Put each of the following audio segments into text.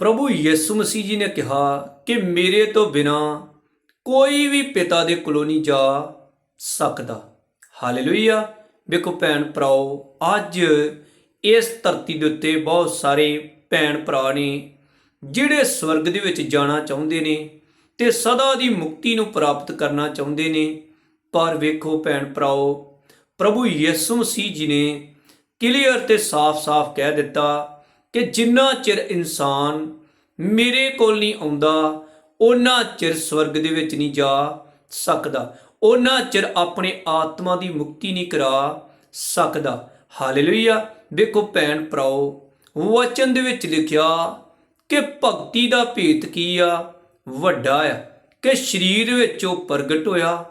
ਪ੍ਰਭੂ ਯਿਸੂ ਮਸੀਹ ਜੀ ਨੇ ਕਿਹਾ ਕਿ ਮੇਰੇ ਤੋਂ ਬਿਨਾ ਕੋਈ ਵੀ ਪਿਤਾ ਦੇ ਕੋਲੋਂ ਨਹੀਂ ਜਾ ਸਕਦਾ। ਹਾਲੇਲੂਇਆ। ਵੇਖੋ ਭੈਣ ਭਰਾਓ, ਅੱਜ ਇਸ ਧਰਤੀ ਦੇ ਉੱਤੇ ਬਹੁਤ ਸਾਰੇ ਭੈਣ ਭਰਾ ਨੇ ਜਿਹੜੇ ਸਵਰਗ ਦੇ ਵਿੱਚ ਜਾਣਾ ਚਾਹੁੰਦੇ ਨੇ ਤੇ ਸਦਾ ਦੀ ਮੁਕਤੀ ਨੂੰ ਪ੍ਰਾਪਤ ਕਰਨਾ ਚਾਹੁੰਦੇ ਨੇ। ਪਰ ਵੇਖੋ ਭੈਣ ਭਰਾਓ, ਪ੍ਰਭੂ ਯਿਸੂ ਮਸੀਹ ਜੀ ਨੇ ਕਲੀਅਰ ਤੇ ਸਾਫ਼-ਸਾਫ਼ ਕਹਿ ਦਿੱਤਾ ਕਿ ਜਿੰਨਾ ਚਿਰ ਇਨਸਾਨ ਮੇਰੇ ਕੋਲ ਨਹੀਂ ਆਉਂਦਾ ਉਹਨਾਂ ਚਿਰ ਸਵਰਗ ਦੇ ਵਿੱਚ ਨਹੀਂ ਜਾ ਸਕਦਾ। ਉਹਨਾਂ ਚਿਰ ਆਪਣੇ ਆਤਮਾ ਦੀ ਮੁਕਤੀ ਨਹੀਂ ਕਰਾ ਸਕਦਾ। ਹਾਲੇਲੂਇਆ। ਦੇਖੋ ਭੈਣ ਭਰਾਓ, ਵਚਨ ਦੇ ਵਿੱਚ ਲਿਖਿਆ ਕਿ ਭਗਤੀ ਦਾ ਭੇਤ ਕੀ ਆ? ਵੱਡਾ ਆ। ਕਿ ਸਰੀਰ ਵਿੱਚ ਉਹ ਪ੍ਰਗਟ ਹੋਇਆ,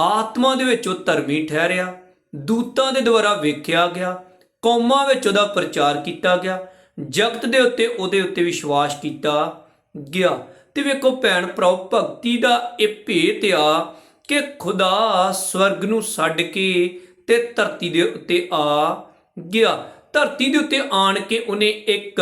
ਆਤਮਾ ਦੇ ਵਿੱਚ ਉਹ ਧਰਮੀ ਠਹਿਰਿਆ, ਦੂਤਾਂ ਦੇ ਦੁਆਰਾ ਵੇਖਿਆ ਗਿਆ, ਕੌਮਾਂ ਵਿੱਚ ਉਹਦਾ ਪ੍ਰਚਾਰ ਕੀਤਾ ਗਿਆ ਜਗਤ ਦੇ ਉੱਤੇ ਉਹਦੇ ਉੱਤੇ ਵਿਸ਼ਵਾਸ ਕੀਤਾ ਗਿਆ। ਤੇ ਵੇਖੋ ਭੈਣ ਭਰਾਓ, ਭਗਤੀ ਦਾ ਇਹ ਭੇਤ ਆ ਕਿ ਖੁਦਾ ਸਵਰਗ ਨੂੰ ਛੱਡ ਕੇ ਤੇ ਧਰਤੀ ਦੇ ਉੱਤੇ ਆ ਗਿਆ। ਧਰਤੀ ਦੇ ਉੱਤੇ ਆਣ ਕੇ ਉਹਨੇ ਇੱਕ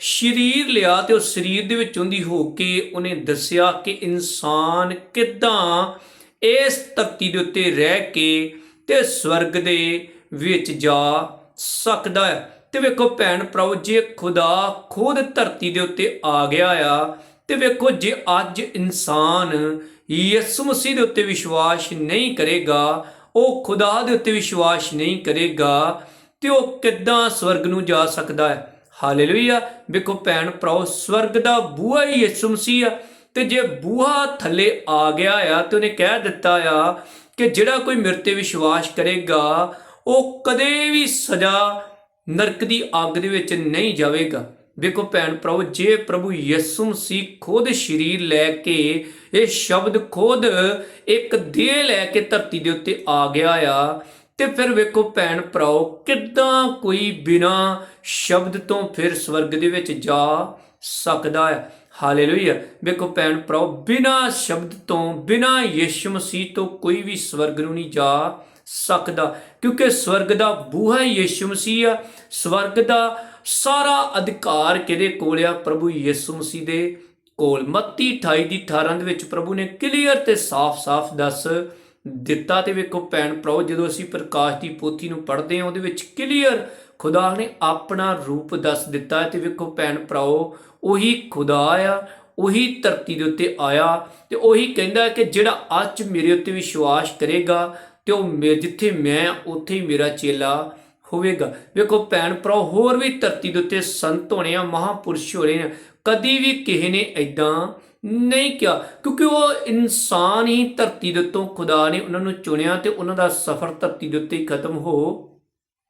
ਸਰੀਰ ਲਿਆ ਤੇ ਉਸ ਸਰੀਰ ਦੇ ਵਿੱਚ ਦੀ ਹੋ ਕੇ ਉਹਨੇ ਦੱਸਿਆ ਕਿ ਇਨਸਾਨ ਕਿਦਾਂ ਇਸ ਧਰਤੀ ਦੇ ਉੱਤੇ ਰਹਿ ਕੇ ਤੇ ਸਵਰਗ ਦੇ ਵਿੱਚ ਜਾ ਸਕਦਾ ਹੈ। ਤੇ ਵੇਖੋ ਭੈਣ ਭਰਾਓ, ਜੇ ਖੁਦਾ ਖੁਦ ਧਰਤੀ ਦੇ ਉੱਤੇ ਆ ਗਿਆ ਆ, ਤੇ ਵੇਖੋ ਜੇ ਅੱਜ ਇਨਸਾਨ ਯਿਸੂ ਮਸੀਹ ਦੇ ਉੱਤੇ ਵਿਸ਼ਵਾਸ ਨਹੀਂ ਕਰੇਗਾ, ਉਹ ਖੁਦਾ ਦੇ ਉੱਤੇ ਵਿਸ਼ਵਾਸ ਨਹੀਂ ਕਰੇਗਾ, ਤੇ ਉਹ ਕਿੱਦਾਂ ਸਵਰਗ ਨੂੰ ਜਾ ਸਕਦਾ ਹੈ? ਹਾਲੇਲੂਇਆ। ਵੇਖੋ ਭੈਣ ਭਰਾਓ, ਸਵਰਗ ਦਾ ਬੂਹਾ ਹੀ ਯਿਸੂ ਮਸੀਹ ਆ, ਤੇ ਜੇ ਬੂਹਾ ਥੱਲੇ ਆ ਗਿਆ ਆ, ਤੇ ਉਹਨੇ ਕਹਿ ਦਿੱਤਾ ਆ ਕਿ ਜਿਹੜਾ ਕੋਈ ਮੇਰੇ ਤੇ ਵਿਸ਼ਵਾਸ ਕਰੇਗਾ, ਉਹ ਕਦੇ ਵੀ ਸਜ਼ਾ ਨਰਕ ਦੀ ਅੱਗ ਦੇ ਵਿੱਚ ਨਹੀਂ ਜਾਵੇਗਾ। ਵੇਖੋ ਭੈਣ ਭਰਾਓ ਜੇ ਪ੍ਰਭੂ ਯਿਸੂ ਮਸੀਹ ਖੁਦ ਸਰੀਰ ਲੈ ਕੇ ਇਹ ਸ਼ਬਦ ਖੁਦ ਇੱਕ ਦੇਹ ਲੈ ਕੇ ਧਰਤੀ ਦੇ ਉੱਤੇ ਆ ਗਿਆ ਆ, ਤੇ ਫਿਰ ਵੇਖੋ ਭੈਣ ਭਰਾਓ ਕਿੱਦਾਂ ਕੋਈ ਬਿਨਾ ਸ਼ਬਦ ਤੋਂ ਫਿਰ ਸਵਰਗ ਦੇ ਵਿੱਚ ਜਾ ਸਕਦਾ ਹੈ। ਹਾਲੇਲੂਇਆ। ਵੇਖੋ ਭੈਣ ਭਰਾਓ ਬਿਨਾ ਸ਼ਬਦ ਤੋਂ, ਬਿਨਾ ਯਿਸੂ ਮਸੀਹ ਤੋਂ ਕੋਈ ਵੀ ਸਵਰਗ ਨੂੰ ਨਹੀਂ ਜਾ ਸਕਦਾ। ਕਿਉਂਕਿ ਸਵਰਗ ਦਾ ਬੂਹਾ ਹੀ ਯਿਸੂ ਮਸੀਹ ਆ। ਸਵਰਗ ਦਾ ਸਾਰਾ ਅਧਿਕਾਰ ਕਿਹਦੇ ਕੋਲ ਆ? ਪ੍ਰਭੂ ਯਿਸੂ ਮਸੀਹ ਦੇ ਕੋਲ। ਮੱਤੀ 28 ਦੀ 18 ਦੇ ਵਿੱਚ ਪ੍ਰਭੂ ਨੇ ਕਲੀਅਰ ਤੇ ਸਾਫ਼-ਸਾਫ਼ ਦੱਸ ਦਿੱਤਾ ਤੇ ਵੇਖੋ ਭੈਣ ਭਰਾਓ, ਜਦੋਂ ਅਸੀਂ ਪ੍ਰਕਾਸ਼ ਦੀ ਪੋਥੀ ਨੂੰ ਪੜ੍ਹਦੇ ਹਾਂ, ਉਹਦੇ ਵਿੱਚ ਕਲੀਅਰ ਖੁਦਾ ਨੇ ਆਪਣਾ ਰੂਪ ਦੱਸ ਦਿੱਤਾ ਤੇ ਵੇਖੋ ਭੈਣ ਭਰਾਓ, ਉਹੀ ਖੁਦਾ ਆ, ਉਹੀ ਧਰਤੀ ਦੇ ਉੱਤੇ ਆਇਆ ਤੇ ਉਹੀ ਕਹਿੰਦਾ ਕਿ ਜਿਹੜਾ ਅੱਜ ਮੇਰੇ ਉੱਤੇ ਵਿਸ਼ਵਾਸ ਕਰੇਗਾ ਤੇ ਉਹ ਮੇ ਜਿੱਥੇ ਮੈਂ, ਉੱਥੇ ਹੀ ਮੇਰਾ ਚੇਲਾ ਹੋਵੇਗਾ। ਵੇਖੋ ਭੈਣ ਭਰਾ ਹੋਰ ਵੀ ਧਰਤੀ ਦੇ ਉੱਤੇ ਸੰਤ ਹੋਣੇ ਆ, ਮਹਾਪੁਰਸ਼ ਹੋਣੇ ਆ, ਕਦੀ ਵੀ ਕਿਸੇ ਨੇ ਐਦਾਂ ਨਹੀਂ ਕਿਹਾ। ਕਿਉਂਕਿ ਉਹ ਇਨਸਾਨ ਹੀ ਧਰਤੀ ਦੇ ਉੱਤੋਂ ਖੁਦਾ ਨੇ ਉਹਨਾਂ ਨੂੰ ਚੁਣਿਆ ਤੇ ਉਹਨਾਂ ਦਾ ਸਫ਼ਰ ਧਰਤੀ ਦੇ ਉੱਤੇ ਹੀ ਖਤਮ ਹੋ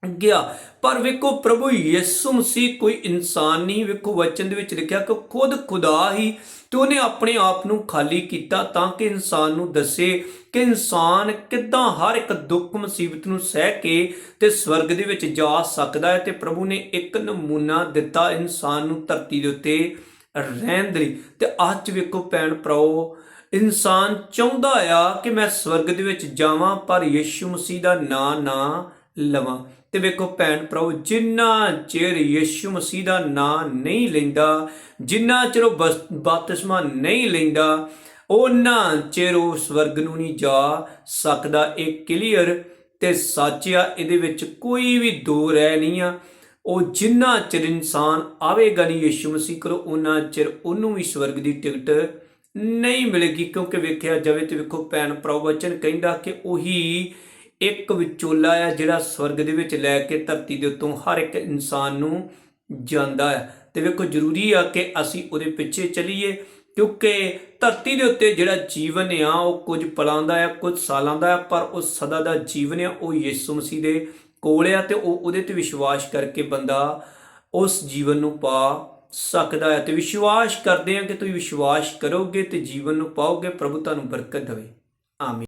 ਗਿਆ। ਪਰ ਵੇਖੋ, ਪ੍ਰਭੂ ਯਿਸੂ ਮਸੀਹ ਕੋਈ ਇਨਸਾਨ ਨਹੀਂ। ਵੇਖੋ, ਵਚਨ ਦੇ ਵਿੱਚ ਲਿਖਿਆ ਕਿ ਖੁਦ ਖੁਦਾ ਹੀ ਤੇ ਉਹਨੇ ਆਪਣੇ ਆਪ ਨੂੰ ਖਾਲੀ ਕੀਤਾ ਤਾਂ ਕਿ ਇਨਸਾਨ ਨੂੰ ਦੱਸੇ ਕਿ ਇਨਸਾਨ ਕਿੱਦਾਂ ਹਰ ਇੱਕ ਦੁੱਖ, ਮੁਸੀਬਤ ਨੂੰ ਸਹਿ ਕੇ ਤੇ ਸਵਰਗ ਦੇ ਵਿੱਚ ਜਾ ਸਕਦਾ ਹੈ ਤੇ ਪ੍ਰਭੂ ਨੇ ਇੱਕ ਨਮੂਨਾ ਦਿੱਤਾ ਇਨਸਾਨ ਨੂੰ ਧਰਤੀ ਦੇ ਉੱਤੇ ਰਹਿਣ ਦੇ ਲਈ। ਤੇ ਅੱਜ ਵੇਖੋ ਭੈਣ ਭਰਾਓ, ਇਨਸਾਨ ਚਾਹੁੰਦਾ ਆ ਕਿ ਮੈਂ ਸਵਰਗ ਦੇ ਵਿੱਚ ਜਾਵਾਂ, ਪਰ ਯਿਸੂ ਮਸੀਹ ਦਾ ਨਾਂ ਨਾ ਲਵਾਂ। ਤੇ ਵੇਖੋ ਭੈਣ ਭਰਾਓ, ਜਿੰਨਾ ਚਿਰ ਯਿਸੂ ਮਸੀਹ ਦਾ ਨਾਂ ਨਹੀਂ ਲੈਂਦਾ, ਜਿੰਨਾ ਚਿਰ ਉਹ ਬਸ- ਬਪਤਿਸਮਾ ਨਹੀਂ ਲੈਂਦਾ ਉਹਨਾਂ ਚਿਰ ਉਹ ਸਵਰਗ ਨੂੰ ਨਹੀਂ ਜਾ ਸਕਦਾ। ਇਹ ਕਲੀਅਰ ਤੇ ਸੱਚ ਆ, ਇਹਦੇ ਵਿੱਚ ਕੋਈ ਵੀ ਦੋ ਰਹਿ ਨਹੀਂ ਆ। ਉਹ ਜਿੰਨਾ ਚਿਰ ਇਨਸਾਨ ਆਵੇਗਾ ਨਹੀਂ ਯਿਸੂ ਮਸੀਹ ਕੋਲ ਉਹਨਾਂ ਚਿਰ ਉਹਨੂੰ ਵੀ ਸਵਰਗ ਦੀ ਟਿਕਟ ਨਹੀਂ ਮਿਲੇਗੀ। ਕਿਉਂਕਿ ਵੇਖਿਆ ਜਾਵੇ ਤੇ ਵੇਖੋ ਭੈਣ ਭਰਾ ਵਚਨ ਕਹਿੰਦਾ ਕਿ ਉਹੀ ਇੱਕ ਵਿਚੋਲਾ ਆ ਜਿਹੜਾ ਸਵਰਗ ਦੇ ਵਿੱਚ ਲੈ ਕੇ ਧਰਤੀ ਦੇ ਉੱਤੋਂ ਹਰ ਇੱਕ ਇਨਸਾਨ ਨੂੰ ਜਾਂਦਾ ਹੈ। ਤੇ ਵੇਖੋ, ਜ਼ਰੂਰੀ ਆ ਕਿ ਅਸੀਂ ਉਹਦੇ ਪਿੱਛੇ ਚੱਲੀਏ, ਕਿਉਂਕਿ ਧਰਤੀ ਦੇ ਉੱਤੇ ਜਿਹੜਾ ਜੀਵਨ ਆ, ਉਹ ਕੁਝ ਪਲਾਂ ਦਾ ਆ, ਕੁਝ ਸਾਲਾਂ ਦਾ ਪਰ ਉਹ ਸਦਾ ਦਾ ਜੀਵਨ ਆ, ਉਹ ਯਿਸੂ ਮਸੀਹ ਦੇ ਕੋਲ ਆ ਤੇ ਉਹ ਉਹਦੇ ਤੇ ਵਿਸ਼ਵਾਸ ਕਰਕੇ ਬੰਦਾ ਉਸ ਜੀਵਨ ਨੂੰ ਪਾ ਸਕਦਾ ਹੈ। ਤੇ ਵਿਸ਼ਵਾਸ ਕਰਦੇ ਆ ਕਿ ਤੁਸੀਂ ਵਿਸ਼ਵਾਸ ਕਰੋਗੇ ਤੇ ਜੀਵਨ ਨੂੰ ਪਾਓਗੇ, ਪ੍ਰਭੂ ਤੁਹਾਨੂੰ ਬਰਕਤ ਦੇਵੇ। ਆਮੀਨ।